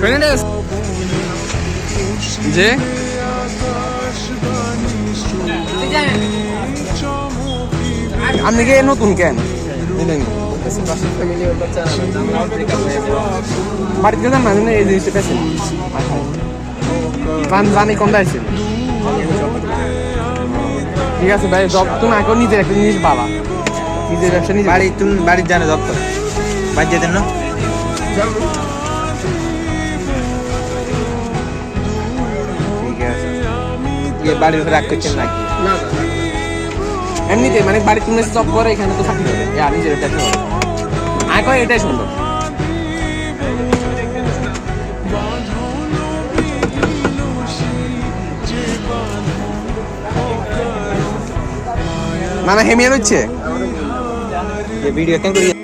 Fernandes যে আপনি কে নতুন কেন? বাড়িতে গেলাম না আপনি এই জিনিসটা পেয়েছেন রানি কম দিয়েছেন ঠিক আছে ভাই জব তুমি এখন নিজের একটা জিনিস পাবা। নিজের ব্যবসা নিজে বাড়ি তুমি বাড়ির জানে জব করে বাড়ি যেতেন না? বাড়ির উপরে রাগ করছেন নাকি? এমনিতে মানে বাড়ি তুমি জব করে এখানে তো থাকতে হবে ইয়া নিজের আমি কই এটাই সুন্দর। মানে হেমিয়ার হচ্ছে ভিডিও কেন করি